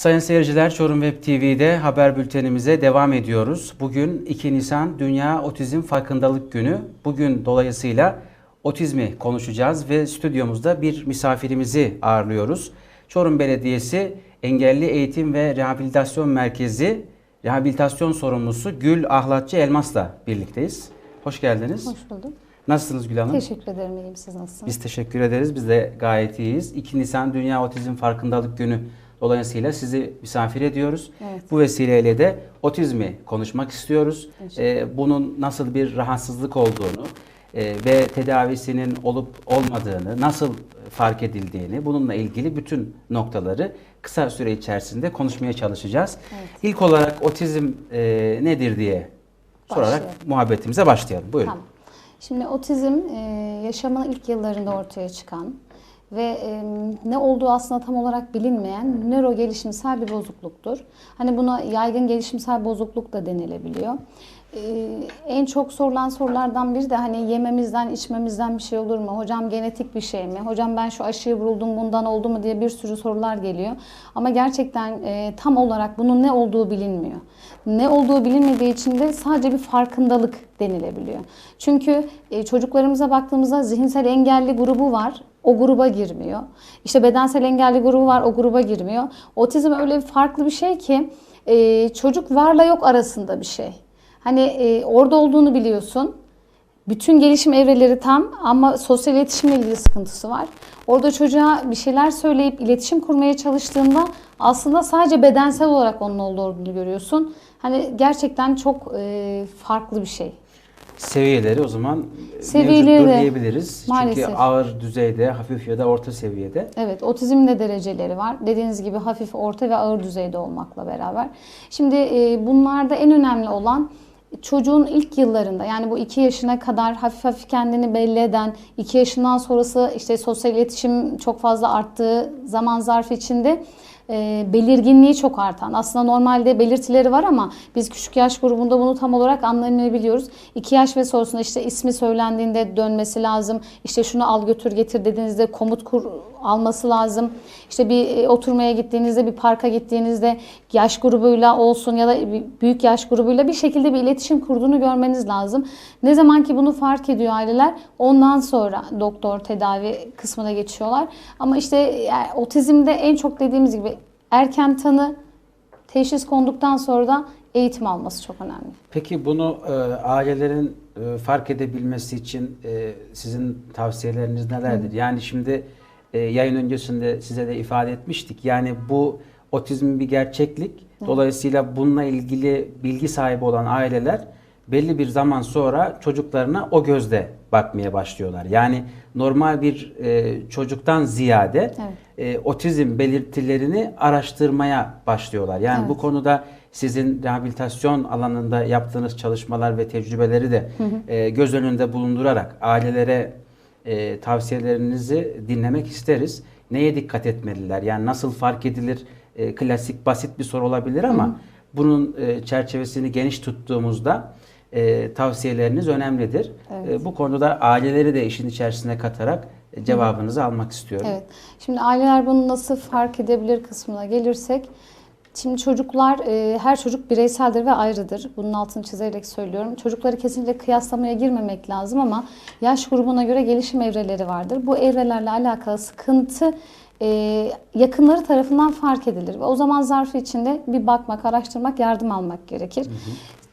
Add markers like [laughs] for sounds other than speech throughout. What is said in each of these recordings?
Sayın seyirciler Çorum Web TV'de haber bültenimize devam ediyoruz. Bugün 2 Nisan Dünya Otizm Farkındalık Günü. Bugün dolayısıyla otizmi konuşacağız ve stüdyomuzda bir misafirimizi ağırlıyoruz. Çorum Belediyesi Engelli Eğitim ve Rehabilitasyon Merkezi Rehabilitasyon Sorumlusu Gül Ahlatçı Elmas'la birlikteyiz. Hoş geldiniz. Hoş buldum. Nasılsınız Gül Hanım? Teşekkür ederim. İyiyim. Siz nasılsınız? Biz teşekkür ederiz. Biz de gayet iyiyiz. 2 Nisan Dünya Otizm Farkındalık Günü dolayısıyla sizi misafir ediyoruz. Evet. Bu vesileyle de otizmi konuşmak istiyoruz. Ee, bunun nasıl bir rahatsızlık olduğunu e, ve tedavisinin olup olmadığını, nasıl fark edildiğini, bununla ilgili bütün noktaları kısa süre içerisinde konuşmaya çalışacağız. Evet. İlk olarak otizm e, nedir diye sorarak Başlayalım. muhabbetimize başlayalım. Buyurun. Tamam. Şimdi otizm e, yaşamın ilk yıllarında ortaya çıkan ve e, ne olduğu aslında tam olarak bilinmeyen nöro gelişimsel bir bozukluktur. Hani buna yaygın gelişimsel bozukluk da denilebiliyor. E, en çok sorulan sorulardan biri de hani yememizden, içmemizden bir şey olur mu? Hocam genetik bir şey mi? Hocam ben şu aşıyı vuruldum bundan oldu mu diye bir sürü sorular geliyor. Ama gerçekten e, tam olarak bunun ne olduğu bilinmiyor. Ne olduğu bilinmediği için de sadece bir farkındalık denilebiliyor. Çünkü e, çocuklarımıza baktığımızda zihinsel engelli grubu var. O gruba girmiyor. İşte bedensel engelli grubu var. O gruba girmiyor. Otizm öyle bir farklı bir şey ki e, çocuk varla yok arasında bir şey. Hani e, orada olduğunu biliyorsun. Bütün gelişim evreleri tam ama sosyal iletişimle ilgili sıkıntısı var. Orada çocuğa bir şeyler söyleyip iletişim kurmaya çalıştığında aslında sadece bedensel olarak onun olduğunu görüyorsun. Hani gerçekten çok e, farklı bir şey. Seviyeleri o zaman Seviyeleri de diyebiliriz. Çünkü maalesef. ağır düzeyde, hafif ya da orta seviyede. Evet, otizmin de dereceleri var. Dediğiniz gibi hafif, orta ve ağır düzeyde olmakla beraber. Şimdi e, bunlarda en önemli olan çocuğun ilk yıllarında yani bu 2 yaşına kadar hafif hafif kendini belli eden, 2 yaşından sonrası işte sosyal iletişim çok fazla arttığı zaman zarfı içinde e, belirginliği çok artan. Aslında normalde belirtileri var ama biz küçük yaş grubunda bunu tam olarak anlamayabiliyoruz. 2 yaş ve sonrasında işte ismi söylendiğinde dönmesi lazım. İşte şunu al götür getir dediğinizde komut kur alması lazım. İşte bir e, oturmaya gittiğinizde bir parka gittiğinizde yaş grubuyla olsun ya da büyük yaş grubuyla bir şekilde bir iletişim kurduğunu görmeniz lazım. Ne zaman ki bunu fark ediyor aileler ondan sonra doktor tedavi kısmına geçiyorlar. Ama işte yani otizmde en çok dediğimiz gibi erken tanı teşhis konduktan sonra da eğitim alması çok önemli. Peki bunu e, ailelerin e, fark edebilmesi için e, sizin tavsiyeleriniz nelerdir? Yani şimdi e, yayın öncesinde size de ifade etmiştik. Yani bu otizm bir gerçeklik. Dolayısıyla bununla ilgili bilgi sahibi olan aileler belli bir zaman sonra çocuklarına o gözle bakmaya başlıyorlar. Yani normal bir e, çocuktan ziyade e, otizm belirtilerini araştırmaya başlıyorlar. Yani bu Evet. konuda sizin rehabilitasyon alanında yaptığınız çalışmalar ve tecrübeleri de e, göz önünde bulundurarak ailelere e, tavsiyelerinizi dinlemek isteriz. Neye dikkat etmeliler? Yani nasıl fark edilir? E, klasik basit bir soru olabilir ama bunun e, çerçevesini geniş tuttuğumuzda e, tavsiyeleriniz önemlidir. Evet. E, bu konuda aileleri de işin içerisine katarak e, cevabınızı almak istiyorum. Evet. Şimdi aileler bunu nasıl fark edebilir kısmına gelirsek Şimdi çocuklar, e, her çocuk bireyseldir ve ayrıdır. Bunun altını çizerek söylüyorum. Çocukları kesinlikle kıyaslamaya girmemek lazım ama yaş grubuna göre gelişim evreleri vardır. Bu evrelerle alakalı sıkıntı e, yakınları tarafından fark edilir. Ve o zaman zarfı içinde bir bakmak, araştırmak, yardım almak gerekir.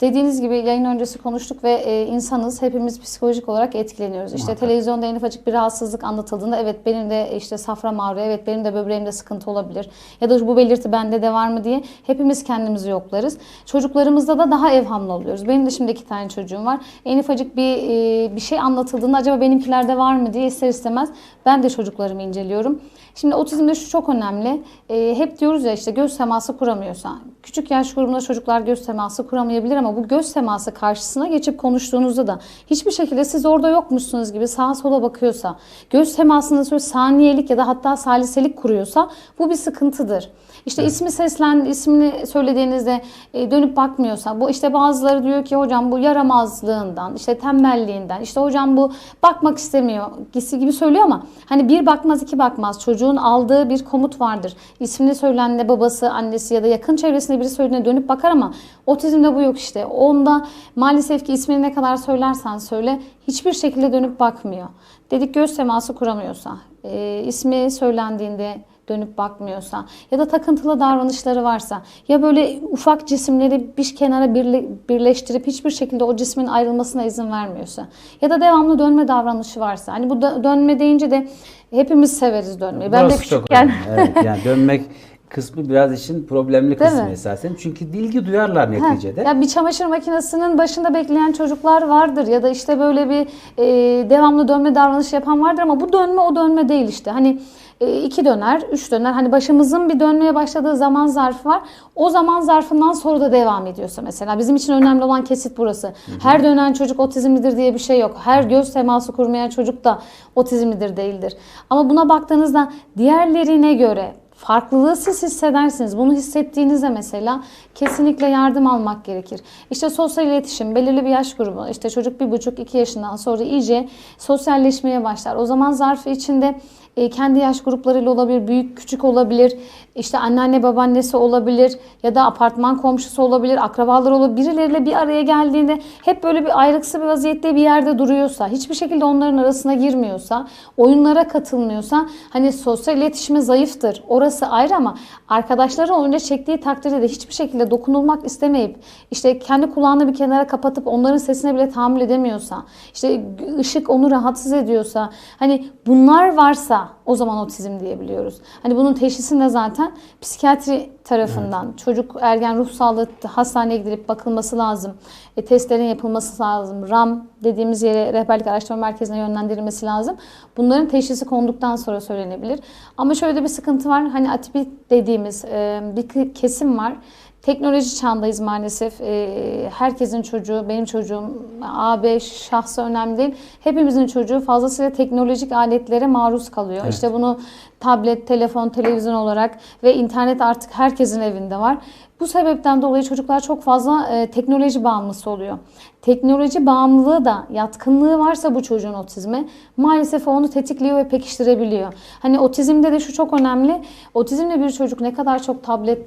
Dediğiniz gibi yayın öncesi konuştuk ve e, insanız hepimiz psikolojik olarak etkileniyoruz. İşte Muhakkak. televizyonda en ufacık bir rahatsızlık anlatıldığında evet benim de işte safram ağrıyor, evet benim de böbreğimde sıkıntı olabilir ya da bu belirti bende de var mı diye hepimiz kendimizi yoklarız. Çocuklarımızda da daha evhamlı oluyoruz. Benim de şimdi iki tane çocuğum var. En ufacık bir e, bir şey anlatıldığında acaba benimkilerde var mı diye ister istemez ben de çocuklarımı inceliyorum. Şimdi otizmde şu çok önemli. E, hep diyoruz ya işte göz teması kuramıyorsa. Küçük yaş grubunda çocuklar göz teması kuramayabilir ama bu göz teması karşısına geçip konuştuğunuzda da hiçbir şekilde siz orada yokmuşsunuz gibi sağa sola bakıyorsa, göz temasında şöyle saniyelik ya da hatta saliselik kuruyorsa bu bir sıkıntıdır. İşte ismi seslen, ismini söylediğinizde e, dönüp bakmıyorsa, bu işte bazıları diyor ki hocam bu yaramazlığından, işte tembelliğinden, işte hocam bu bakmak istemiyor gisi gibi söylüyor ama hani bir bakmaz iki bakmaz. Çocuğun aldığı bir komut vardır. İsmini söylendiğinde babası, annesi ya da yakın çevresinde biri söylediğinde dönüp bakar ama otizmde bu yok işte. Onda maalesef ki ismini ne kadar söylersen söyle hiçbir şekilde dönüp bakmıyor. Dedik göz teması kuramıyorsa, e, ismi söylendiğinde dönüp bakmıyorsa ya da takıntılı davranışları varsa ya böyle ufak cisimleri bir kenara birle- birleştirip hiçbir şekilde o cismin ayrılmasına izin vermiyorsa ya da devamlı dönme davranışı varsa hani bu da, dönme deyince de hepimiz severiz dönmeyi. Ben de Burası çok küçükken. Evet, yani dönmek [laughs] kısmı biraz işin problemli Değil kısmı mi? esasen. Çünkü dilgi duyarlar Ha, neticede. Ya bir çamaşır makinesinin başında bekleyen çocuklar vardır ya da işte böyle bir e, devamlı dönme davranışı yapan vardır ama bu dönme o dönme değil işte. Hani e, iki döner, üç döner. Hani başımızın bir dönmeye başladığı zaman zarfı var. O zaman zarfından sonra da devam ediyorsa mesela. Bizim için önemli olan kesit burası. Her dönen çocuk otizmlidir diye bir şey yok. Her göz teması kurmayan çocuk da otizmlidir değildir. Ama buna baktığınızda diğerlerine göre Farklılığı siz hissedersiniz. Bunu hissettiğinizde mesela kesinlikle yardım almak gerekir. İşte sosyal iletişim, belirli bir yaş grubu, işte çocuk bir buçuk iki yaşından sonra iyice sosyalleşmeye başlar. O zaman zarfı içinde e, kendi yaş gruplarıyla olabilir, büyük küçük olabilir, işte anneanne babaannesi olabilir ya da apartman komşusu olabilir, akrabaları olabilir. Birileriyle bir araya geldiğinde hep böyle bir ayrıksı bir vaziyette bir yerde duruyorsa, hiçbir şekilde onların arasına girmiyorsa, oyunlara katılmıyorsa, hani sosyal iletişimi zayıftır. Orası ayrı ama arkadaşları oyuna çektiği takdirde de hiçbir şekilde dokunulmak istemeyip, işte kendi kulağını bir kenara kapatıp onların sesine bile tahammül edemiyorsa, işte ışık onu rahatsız ediyorsa, hani bunlar varsa o zaman otizm diyebiliyoruz. Hani bunun teşhisinde zaten psikiyatri tarafından çocuk ergen ruh sağlığı hastaneye gidilip bakılması lazım. E, testlerin yapılması lazım. RAM dediğimiz yere rehberlik araştırma merkezine yönlendirilmesi lazım. Bunların teşhisi konduktan sonra söylenebilir. Ama şöyle de bir sıkıntı var. Hani atipik dediğimiz e, bir kesim var. Teknoloji çağındayız maalesef. Ee, herkesin çocuğu, benim çocuğum, AB şahsı önemli değil. Hepimizin çocuğu fazlasıyla teknolojik aletlere maruz kalıyor. Evet. İşte bunu tablet, telefon, televizyon olarak ve internet artık herkesin evinde var. Bu sebepten dolayı çocuklar çok fazla e, teknoloji bağımlısı oluyor. Teknoloji bağımlılığı da yatkınlığı varsa bu çocuğun otizme maalesef onu tetikliyor ve pekiştirebiliyor. Hani otizmde de şu çok önemli. Otizmli bir çocuk ne kadar çok tablet,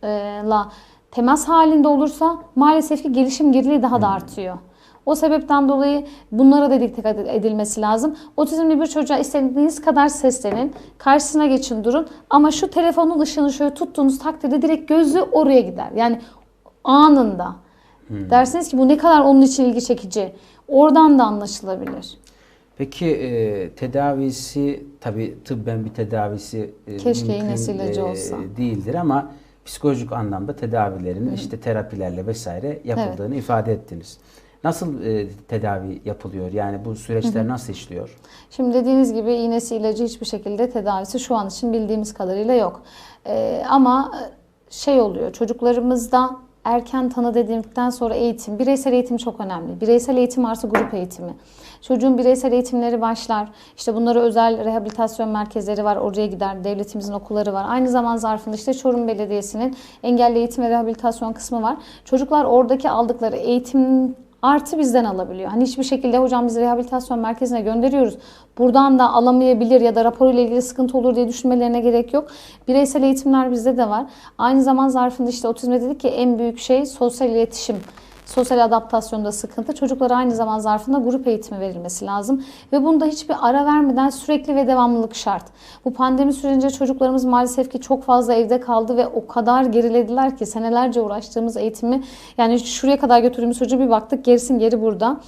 telefonla temas halinde olursa maalesef ki gelişim geriliği daha da artıyor. O sebepten dolayı bunlara da dikkat edilmesi lazım. Otizmli bir çocuğa istediğiniz kadar seslenin, karşısına geçin durun ama şu telefonun ışığını şöyle tuttuğunuz takdirde direkt gözü oraya gider. Yani anında. Dersiniz ki bu ne kadar onun için ilgi çekici. Oradan da anlaşılabilir. Peki e, tedavisi tabi tıbben bir tedavisi e, Keşke mümkün, ilacı olsa. değildir ama psikolojik anlamda tedavilerin işte terapilerle vesaire yapıldığını ifade ettiniz. Nasıl e, tedavi yapılıyor? Yani bu süreçler nasıl işliyor? Şimdi dediğiniz gibi iğnesi ilacı hiçbir şekilde tedavisi şu an için bildiğimiz kadarıyla yok. Ee, ama şey oluyor çocuklarımızda erken tanı dedikten sonra eğitim, bireysel eğitim çok önemli. Bireysel eğitim artı grup eğitimi. Çocuğun bireysel eğitimleri başlar. İşte bunlara özel rehabilitasyon merkezleri var. Oraya gider. Devletimizin okulları var. Aynı zaman zarfında işte Çorum Belediyesi'nin engelli eğitim ve rehabilitasyon kısmı var. Çocuklar oradaki aldıkları eğitim artı bizden alabiliyor. Hani hiçbir şekilde hocam biz rehabilitasyon merkezine gönderiyoruz. Buradan da alamayabilir ya da raporuyla ilgili sıkıntı olur diye düşünmelerine gerek yok. Bireysel eğitimler bizde de var. Aynı zaman zarfında işte otizmde dedik ki en büyük şey sosyal iletişim. Sosyal adaptasyonda sıkıntı. Çocuklara aynı zaman zarfında grup eğitimi verilmesi lazım. Ve bunda hiçbir ara vermeden sürekli ve devamlılık şart. Bu pandemi sürecince çocuklarımız maalesef ki çok fazla evde kaldı ve o kadar gerilediler ki senelerce uğraştığımız eğitimi yani şuraya kadar götürdüğümüz çocuğu bir baktık gerisin geri burada.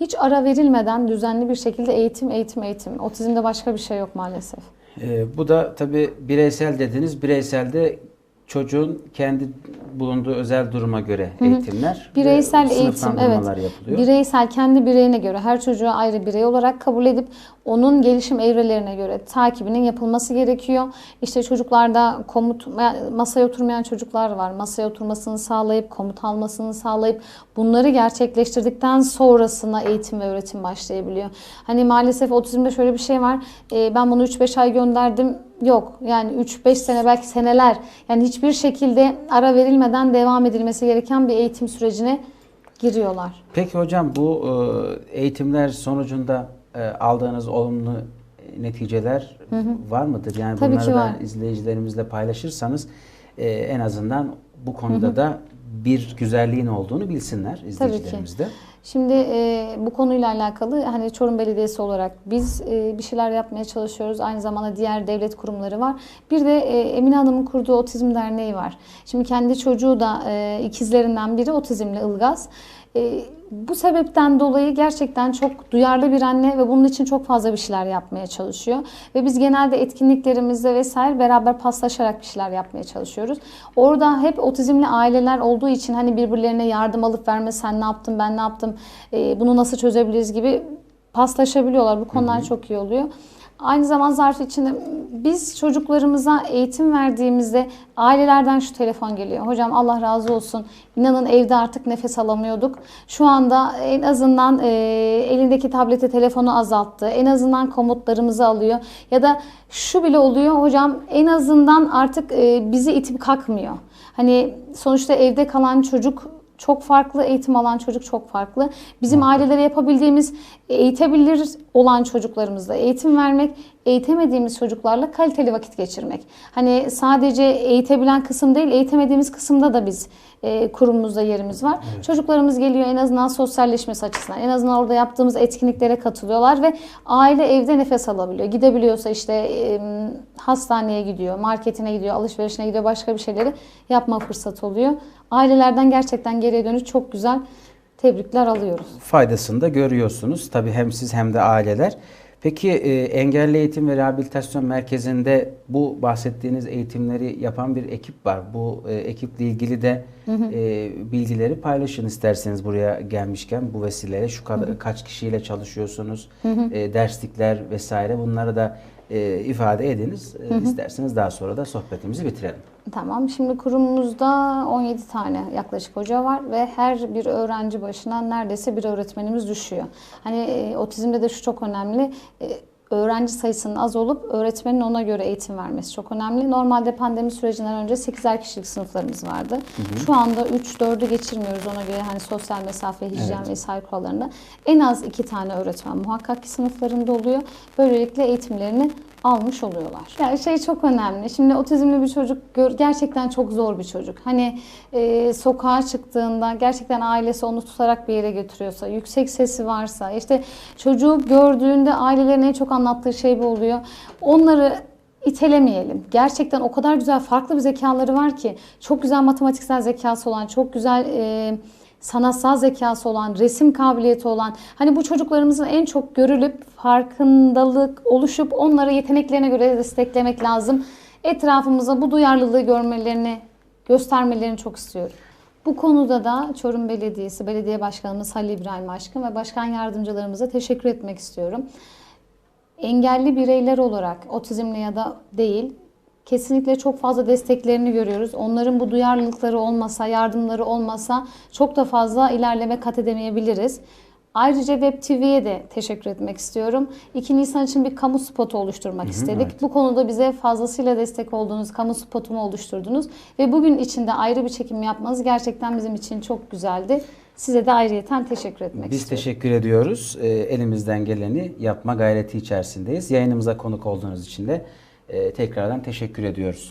Hiç ara verilmeden düzenli bir şekilde eğitim, eğitim, eğitim. Otizmde başka bir şey yok maalesef. E, bu da tabi bireysel dediniz. Bireyselde çocuğun kendi bulunduğu özel duruma göre eğitimler ve Bireysel eğitim, evet. yapılıyor. Bireysel kendi bireyine göre her çocuğu ayrı birey olarak kabul edip onun gelişim evrelerine göre takibinin yapılması gerekiyor. İşte çocuklarda komut masaya oturmayan çocuklar var. Masaya oturmasını sağlayıp komut almasını sağlayıp bunları gerçekleştirdikten sonrasına eğitim ve öğretim başlayabiliyor. Hani maalesef otizmde şöyle bir şey var. Ee, ben bunu 3-5 ay gönderdim. Yok yani 3-5 sene belki seneler yani hiçbir şekilde ara verilmeden devam edilmesi gereken bir eğitim sürecine giriyorlar. Peki hocam bu e, eğitimler sonucunda e, aldığınız olumlu neticeler var mıdır? Yani Tabii bunları da izleyicilerimizle paylaşırsanız e, en azından bu konuda da bir güzelliğin olduğunu bilsinler izleyicilerimiz de. Şimdi e, bu konuyla alakalı hani Çorum Belediyesi olarak biz e, bir şeyler yapmaya çalışıyoruz. Aynı zamanda diğer devlet kurumları var. Bir de e, Emine Hanım'ın kurduğu Otizm Derneği var. Şimdi kendi çocuğu da e, ikizlerinden biri otizmli Ilgaz. E, bu sebepten dolayı gerçekten çok duyarlı bir anne ve bunun için çok fazla bir şeyler yapmaya çalışıyor. Ve biz genelde etkinliklerimizde vesaire beraber paslaşarak bir şeyler yapmaya çalışıyoruz. Orada hep otizmli aileler olduğu için hani birbirlerine yardım alıp verme sen ne yaptın ben ne yaptım bunu nasıl çözebiliriz gibi paslaşabiliyorlar. Bu konular çok iyi oluyor. Aynı zaman zarf içinde biz çocuklarımıza eğitim verdiğimizde ailelerden şu telefon geliyor. Hocam Allah razı olsun. İnanın evde artık nefes alamıyorduk. Şu anda en azından e, elindeki tableti telefonu azalttı. En azından komutlarımızı alıyor. Ya da şu bile oluyor hocam en azından artık e, bizi itip kalkmıyor. Hani sonuçta evde kalan çocuk çok farklı, eğitim alan çocuk çok farklı. Bizim ailelere yapabildiğimiz eğitebilir olan çocuklarımızla eğitim vermek, eğitemediğimiz çocuklarla kaliteli vakit geçirmek. Hani sadece eğitebilen kısım değil, eğitemediğimiz kısımda da biz e, kurumumuzda yerimiz var. Çocuklarımız geliyor en azından sosyalleşmesi açısından, en azından orada yaptığımız etkinliklere katılıyorlar ve aile evde nefes alabiliyor. Gidebiliyorsa işte e, hastaneye gidiyor, marketine gidiyor, alışverişine gidiyor, başka bir şeyleri yapma fırsatı oluyor. Ailelerden gerçekten geriye dönüş çok güzel tebrikler alıyoruz. Faydasını da görüyorsunuz. Tabii hem siz hem de aileler. Peki e, Engelli Eğitim ve Rehabilitasyon Merkezi'nde bu bahsettiğiniz eğitimleri yapan bir ekip var. Bu e, ekiple ilgili de e, bilgileri paylaşın isterseniz buraya gelmişken bu vesileyle şu kadar kaç kişiyle çalışıyorsunuz, e, derslikler vesaire bunları da e, ifade ediniz. E, isterseniz daha sonra da sohbetimizi bitirelim. Tamam. Şimdi kurumumuzda 17 tane yaklaşık hoca var ve her bir öğrenci başına neredeyse bir öğretmenimiz düşüyor. Hani e, otizmde de şu çok önemli. E, öğrenci sayısının az olup öğretmenin ona göre eğitim vermesi çok önemli. Normalde pandemi sürecinden önce 8'er kişilik sınıflarımız vardı. Şu anda 3-4'ü geçirmiyoruz ona göre hani sosyal mesafe, hijyen Evet. vesaire kurallarında. En az 2 tane öğretmen muhakkak ki sınıflarında oluyor. Böylelikle eğitimlerini almış oluyorlar. Yani şey çok önemli. Şimdi otizmli bir çocuk gerçekten çok zor bir çocuk. Hani e, sokağa çıktığında gerçekten ailesi onu tutarak bir yere götürüyorsa, yüksek sesi varsa, işte çocuğu gördüğünde ailelerin en çok anlattığı şey bu oluyor. Onları itelemeyelim. Gerçekten o kadar güzel farklı bir zekaları var ki çok güzel matematiksel zekası olan, çok güzel e, sanatsal zekası olan, resim kabiliyeti olan, hani bu çocuklarımızın en çok görülüp farkındalık oluşup onları yeteneklerine göre desteklemek lazım. Etrafımıza bu duyarlılığı görmelerini, göstermelerini çok istiyorum. Bu konuda da Çorum Belediyesi, Belediye Başkanımız Halil İbrahim Aşkın ve başkan yardımcılarımıza teşekkür etmek istiyorum. Engelli bireyler olarak otizmle ya da değil kesinlikle çok fazla desteklerini görüyoruz. Onların bu duyarlılıkları olmasa, yardımları olmasa çok da fazla ilerleme kat edemeyebiliriz. Ayrıca Web TV'ye de teşekkür etmek istiyorum. 2 Nisan için bir kamu spotu oluşturmak istedik. evet. Bu konuda bize fazlasıyla destek olduğunuz kamu spotumu oluşturdunuz. Ve bugün içinde ayrı bir çekim yapmanız gerçekten bizim için çok güzeldi. Size de ayrıyeten teşekkür etmek Biz istiyorum. teşekkür ediyoruz. E, elimizden geleni yapma gayreti içerisindeyiz. Yayınımıza konuk olduğunuz için de e, tekrardan teşekkür ediyoruz.